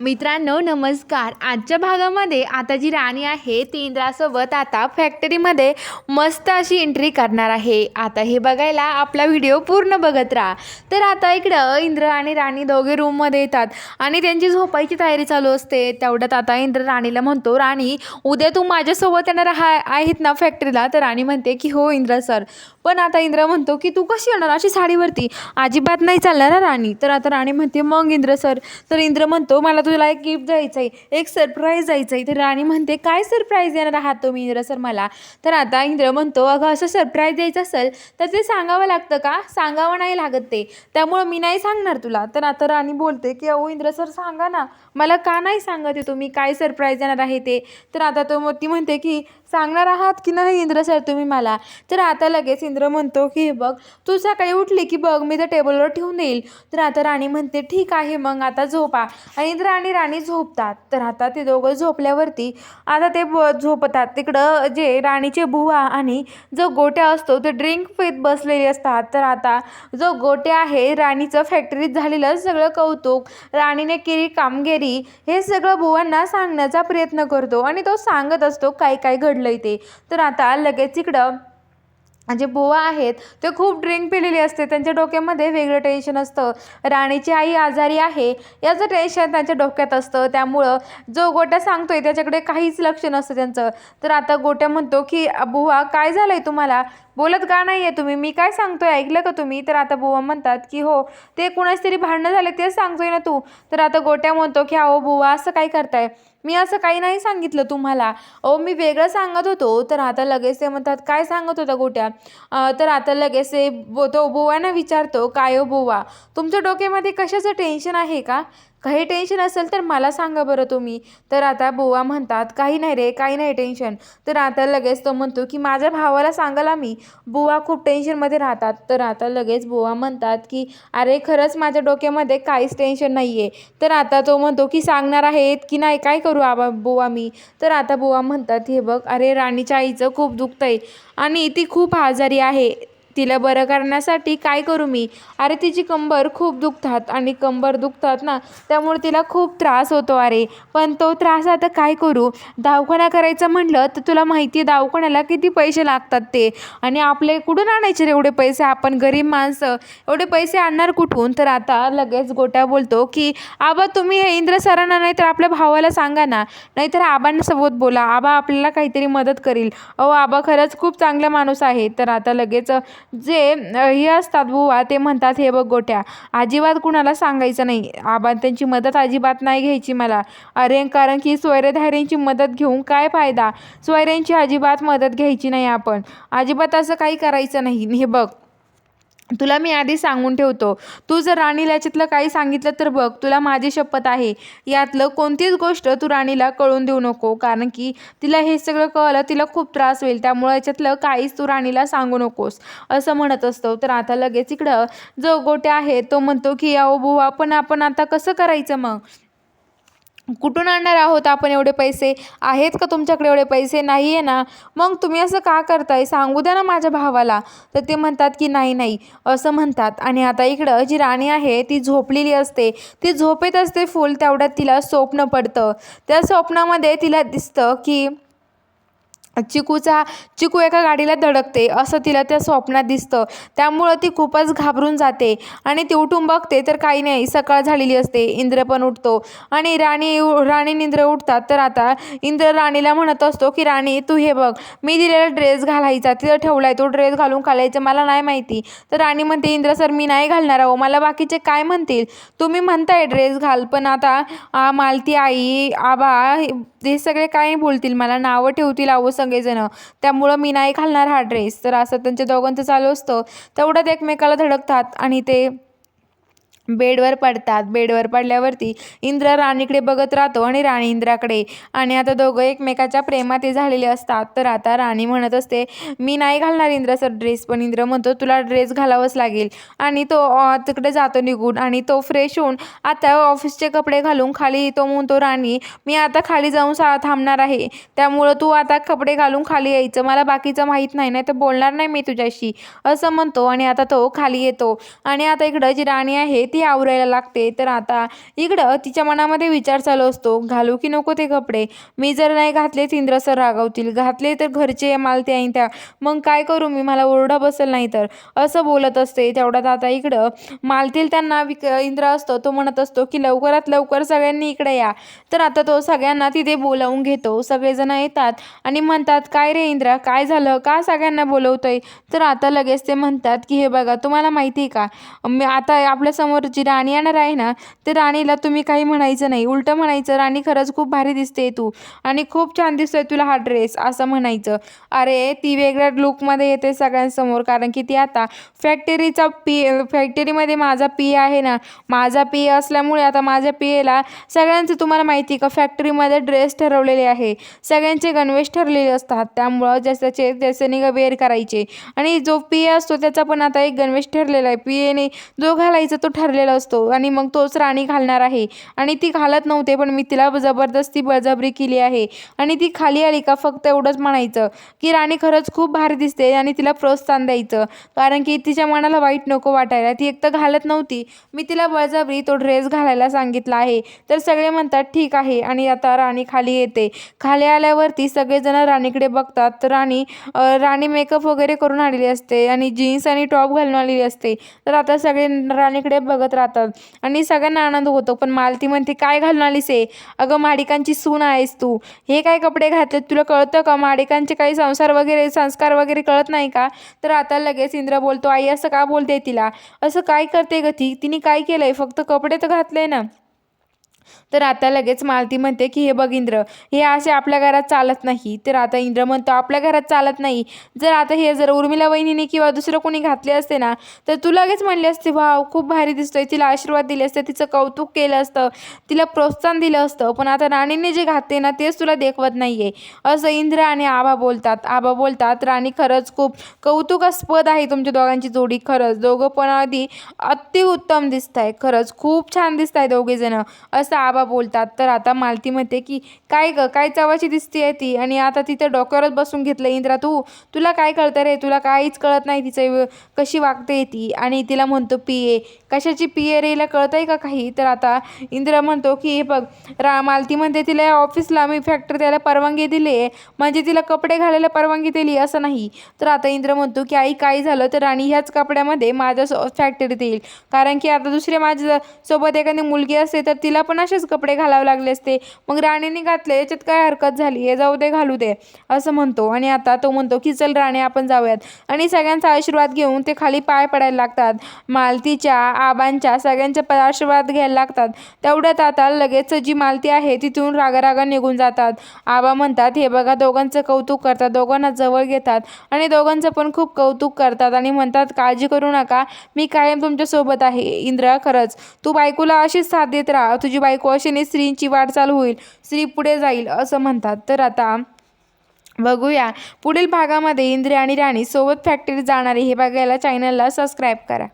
मित्रांनो नमस्कार. आजच्या भागामध्ये आता जी राणी आहे. ती इंद्रासोबत आता फॅक्टरीमध्ये मस्त अशी एंट्री करणार आहे. आता हे बघायला आपला व्हिडिओ पूर्ण बघत राहा. तर आता इकडं इंद्र आणि राणी दोघे रूममध्ये येतात. आणि त्यांची झोपायची तयारी चालू असते. तेवढ्यात आता इंद्र राणीला म्हणतो राणी उद्या तू माझ्यासोबत येणार हा आहेत ना फॅक्टरीला तर राणी म्हणते की हो इंद्र सर. पण आता इंद्र म्हणतो की तू कशी येणार अशी साडीवरती? अजिबात नाही चालणार ना राणी. तर आता राणी म्हणते मग इंद्र सर. तर इंद्र म्हणतो मला तुला एक गिफ्ट द्यायचं आहे एक सरप्राईज द्यायचं आहे तर राणी म्हणते काय सरप्राईज देणार आहात तुम्ही इंद्र सर मला? तर आता इंद्र म्हणतो अगं असं सरप्राईज द्यायचं असेल तर ते सांगावं लागतं का? सांगावं नाही लागत ते. त्यामुळं मी नाही सांगणार तुला. तर आता राणी बोलते की अहो इंद्र सर सांगा ना. मला का नाही सांगत आहे तुम्ही? काय सरप्राईज देणार आहे ते? तर आता तो मग ती म्हणते की सांगणार आहात की नाही इंद्र सर तुम्ही मला? तर आता लगेच इंद्र म्हणतो की हे बघ तू सकाळी उठली की बघ मी त्या टेबलवर ठेवून देईल. तर आता राणी म्हणते ठीक आहे मग आता झोपा. आणि इंद्र आणि राणी झोपतात. तर आता ते दोघं झोपल्यावरती आता ते ब झोपतात. तिकडं जे राणीचे बुवा आणि जो गोट्या असतो ते ड्रिंक पीत बसलेले असतात. तर आता जो गोट्या आहे राणीचं फॅक्टरीत झालेलं सगळं कौतुक राणीने केली कामगिरी हे सगळं बुवांना सांगण्याचा प्रयत्न करतो. आणि तो सांगत असतो काय काय घडलंय ते? तर आता लगेच इकडं जे बुवा आहेत ते खूप ड्रिंक पिलेली असते. त्यांच्या डोक्यामध्ये वेगळं टेन्शन असतं. राणीची आई आजारी आहे याचं टेन्शन त्यांच्या डोक्यात असतं. त्यामुळं जो गोट्या सांगतोय त्याच्याकडे काहीच लक्ष नसतं त्यांचं. तर आता गोट्या म्हणतो की बुवा काय झालं आहे तुम्हाला? बोलत का नाही आहे तुम्ही? मी काय सांगतोय? ऐकलं का तुम्ही? तर आता बुवा म्हणतात की हो ते कुणाच तरी भांडणं झालं तेच सांगतोय ना तू. तर आता गोट्या म्हणतो की अहो बुवा असं काय करताय? मी असं काही नाही सांगितलं तुम्हाला. अहो मी वेगळं सांगत होतो तर आता लगेच ते म्हणतात काय सांगत होता गोट्या? तर आता लगेच ते बो तो बुवांना विचारतो काय हो बुवा? तुमच्या डोक्यामध्ये कशाचं टेन्शन आहे का? काही टेन्शन असेल तर मला सांगा बरं तुम्ही. तर आता बुवा म्हणतात काही नाही रे काही नाही टेन्शन तर आता लगेच तो म्हणतो की माझ्या भावाला सांगाल मी. बुवा खूप टेन्शनमध्ये राहतात. तर आता लगेच बुवा म्हणतात की अरे खरंच माझ्या डोक्यामध्ये काहीच टेन्शन नाही आहे तर आता तो म्हणतो की सांगणार आहेत की नाही? काय करू आबा बुवा मी? तर आता बुवा म्हणतात हे बघ अरे राणीच्या आईचं खूप दुखतं आहे आणि ती खूप आजारी आहे. तिला बरं करण्यासाठी काय करू मी? अरे तिची कंबर खूप दुखतात आणि कंबर दुखतात ना त्यामुळे तिला खूप त्रास होतो. अरे पण तो त्रास आता काय करू? दवाखाना करायचा म्हटलं तर तुला माहिती आहे दवाखान्याला किती पैसे लागतात ते? आणि आपले कुठून आणायचे रे एवढे पैसे? आपण गरीब माणसं. एवढे पैसे आणणार कुठून? तर आता लगेच गोट्या बोलतो की आबा तुम्ही हे इंद्र सरांना नाही तर आपल्या भावाला सांगा ना. नाहीतर आबांसोबत बोला. आबा आपल्याला काहीतरी मदत करील. अहो आबा खरंच खूप चांगला माणूस आहे. तर आता लगेच जे हे असतात बुवा ते म्हणतात हे बघ गोट्या अजिबात कुणाला सांगायचं नाही. आबा त्यांची मदत अजिबात नाही घ्यायची मला. अरे कारण की स्वैरधाऱ्यांची मदत घेऊन काय फायदा? स्वैऱ्यांची अजिबात मदत घ्यायची नाही आपण. अजिबात असं काही करायचं नाही. हे बघ. तुला मी आधी सांगून ठेवतो. तू जर राणीला याच्यातलं काही सांगितलं तर बघ तुला माझी शपथ आहे. यातलं कोणतीच गोष्ट तू राणीला कळून देऊ नको कारण की तिला हे सगळं कळलं तिला खूप त्रास होईल. त्यामुळे याच्यातलं काहीच तू राणीला सांगू नकोस असं म्हणत असतो. तर आता लगेच इकडं जो गोट्या आहे तो म्हणतो की अहो बुवा पण आपण आता कसं करायचं मग? कुठून आणणार आहोत आपण एवढे पैसे? आहेत का तुमच्याकडे एवढे पैसे? नाही आहे ना. मग तुम्ही असं का करताय? सांगू द्या ना माझ्या भावाला. तर ते म्हणतात की नाही नाही. असं म्हणतात. आणि आता इकडं जी राणी आहे ती झोपलेली असते. ती झोपेत असते फुल तेवढ्यात तिला स्वप्न पडतं. त्या स्वप्नामध्ये तिला दिसतं की चिकूचा चिकू एका गाडीला धडकते असं तिला त्या स्वप्नात दिसतं. त्यामुळं ती खूपच घाबरून जाते आणि ती उठून बघते तर काही नाही सकाळ झालेली असते इंद्र पण उठतो. आणि राणी राणी इंद्र उठतात तर आता इंद्र राणीला म्हणत असतो की राणी तू हे बघ मी दिलेला ड्रेस घालायचा तिथं ठेवलाय तो ड्रेस घालून घालायचं मला नाही माहिती. तर राणी म्हणते इंद्र सर मी नाही घालणार आहो मला बाकीचे काय म्हणतील? तुम्ही म्हणताय ड्रेस घाल पण आता मालती आई आबा ते सगळे काय बोलतील? मला नावं ठेवतील अहो सगळेजणं. त्यामुळं मी नाही घालणार हा ड्रेस. तर असं त्यांच्या दोघांचं चालू असतं. तेवढ्यात एकमेकाला धडकतात आणि ते बेडवर पडतात. बेडवर पडल्यावरती इंद्र राणीकडे बघत राहतो आणि राणी इंद्राकडे. आणि आता दोघं एकमेकाच्या प्रेमात झालेले असतात. तर आता राणी म्हणत असते मी नाही घालणार इंद्र सर ड्रेस पण इंद्र म्हणतो तुला ड्रेस घालावंच लागेल. आणि तो तिकडे जातो निघून आणि तो फ्रेश होऊन आता ऑफिसचे कपडे घालून खाली तो म्हणतो राणी मी आता खाली जाऊन सा थांबणार आहे. त्यामुळं तू आता कपडे घालून खाली यायचं. मला बाकीचं माहीत नाही नाही तर बोलणार नाही मी तुझ्याशी. असं म्हणतो आणि आता तो खाली येतो. आणि आता इकडं जी राणी आहे ती ती आवरायला लागते. तर आता इकडं तिच्या मनामध्ये विचार चालू असतो घालू की नको ते कपडे? मी जर नाही घातले इंद्र सर रागवतील. घातले तर घरचे मालते आहे त्या. मग काय करू मी? मला ओरडा बसेल नाही तर. असं बोलत असते. तेवढ्यात आता इकडं मालतील त्यांना विक इंद्र असतो तो म्हणत असतो की लवकरात लवकर सगळ्यांनी इकडे या. तर आता तो सगळ्यांना तिथे बोलावून घेतो. सगळेजण येतात आणि म्हणतात काय रे इंद्रा? काय झालं? का सगळ्यांना बोलवतोय? तर आता लगेच ते म्हणतात की हे बघा तुम्हाला माहिती आहे का? मी आता आपल्यासमोर जी राणी येणार आहे ना ते राणीला तुम्ही काही म्हणायचं नाही. उलटं म्हणायचं राणी खरंच खूप भारी दिसते तू आणि खूप छान दिसतोय तुला हा ड्रेस असं म्हणायचं. अरे ती वेगळ्या लुकमध्ये येते सगळ्यांसमोर कारण की ती आता फॅक्टरीचा पी फॅक्टरीमध्ये माझा पी आहे ना. माझा पी असल्यामुळे आता माझ्या पीएला सगळ्यांचं तुम्हाला माहिती आहे का फॅक्टरीमध्ये ड्रेस ठरवलेले आहे. सगळ्यांचे गणवेश ठरलेले असतात. त्यामुळं जसाचे त्याच्याने वेअर करायचे. आणि जो पी असतो त्याचा पण आता एक गणवेश ठरलेला आहे. पी एने जो घालायचा तो ठरलेला असतो. आणि मग तोच राणी घालणार आहे. आणि ती घालत नव्हते पण मी तिला जबरदस्ती बळजबरी केली आहे. आणि ती खाली आली का फक्त एवढंच म्हणायचं की राणी खरंच खूप भारी दिसते आणि तिला प्रोत्साहन द्यायचं. कारण की तिच्या मनाला वाईट नको वाटायला. ती एक तर घालत नव्हती. मी तिला बळजबरी तो ड्रेस घालायला सांगितला आहे. तर सगळे म्हणतात ठीक आहे. आणि आता राणी खाली येते. खाली आल्यावरती सगळेजण राणीकडे बघतात. तर राणी राणी मेकअप वगैरे करून आलेली असते. आणि जीन्स आणि टॉप घालून आलेली असते. तर आता सगळे राणीकडे बघ बघत राहतात आणि सगळ्यांना आनंद होतो पण मालती म्हणते काय घालून आलीस आहे अगं माडिकांची सून आहेस तू. हे काय कपडे घातलेत? तुला कळतं का? माडिकांचे काही संसार वगैरे संस्कार वगैरे कळत नाही का? तर आता लगेच इंद्र बोलतो आई असं का बोलते तिला? असं काय करते ग ती? तिने काय केलंय? फक्त कपडे तर घातले ना. तर आता लगेच मालती म्हणते की हे बघ इंद्र हे असे आपल्या घरात चालत नाही. तर आता इंद्र म्हणतो आपल्या घरात चालत नाही. जर आता हे जर उर्मिला वहिनीने किंवा दुसरं कोणी घातले असते ना तर तू लगेच म्हणले असते वाव खूप भारी दिसतोय. तिला आशीर्वाद दिले असते तिचं कौतुक केलं असतं तिला प्रोत्साहन दिलं असतं. पण आता राणीने जे घातले ना तेच तुला देखवत नाही आहे असं इंद्र आणि आबा बोलतात. आबा बोलतात राणी खरंच खूप कौतुकास्पद आहे तुमच्या दोघांची जोडी. खरंच दोघं पण आधी अतिउत्तम दिसत आहे खरंच खूप छान दिसत आहे दोघेजणं. असं आबा बोलतात. तर आता मालती म्हणते की काय ग काय चवाची दिसते ती? आणि आता तिथं डोक्यावरच बसून घेतलं. इंद्रा तू तुला काय कळतं रे? तुला काहीच कळत नाही तिचं कशी वागते ती? आणि तिला म्हणतो पिये कशाची पिये रे? हिला कळत आहे का काही? तर आता इंद्र म्हणतो की हे बघ रा मालती म्हणते तिला या ऑफिसला मी फॅक्टरी द्यायला परवानगी दिली आहे. म्हणजे तिला कपडे घालायला परवानगी दिली असं नाही. तर आता इंद्र म्हणतो की आई काय झालं तर राणी ह्याच कपड्यामध्ये माझ्या फॅक्टरीत येईल कारण की आता दुसरे माझ्या सोबत एखादी मुलगी असते तर तिला पण असेच कपडे घालावे लागले असते. मग राणीने घातले याच्यात काय हरकत झाली? हे जाऊ दे घालू दे असं म्हणतो. आणि आता तो म्हणतो की चल राणे आपण जाऊयात. आणि सगळ्यांचा आशीर्वाद घेऊन ते खाली पाय पडायला लागतात. मालतीच्या आबांच्या सगळ्यांच्या आशीर्वाद घ्यायला लागतात. तेवढ्यात आता लगेच जी मालती आहे तिथून रागारागा निघून जातात. आबा म्हणतात हे बघा दोघांचं कौतुक करतात. दोघांना जवळ घेतात. आणि दोघांचं पण खूप कौतुक करतात आणि म्हणतात काळजी करू नका. मी कायम तुमच्यासोबत आहे. इंद्रा खरंच. तू बायकोला अशीच साथ देत राहा. तुझी बायको आशेने स्त्रींची वाटचाल होईल. स्त्री पुढे जाईल असं म्हणतात. तर आता बघूया. पुढील भागामध्ये इंद्र आणि राणी सोबत फॅक्टरीत जाणारे हे बघायला चॅनलला सबस्क्राईब करा.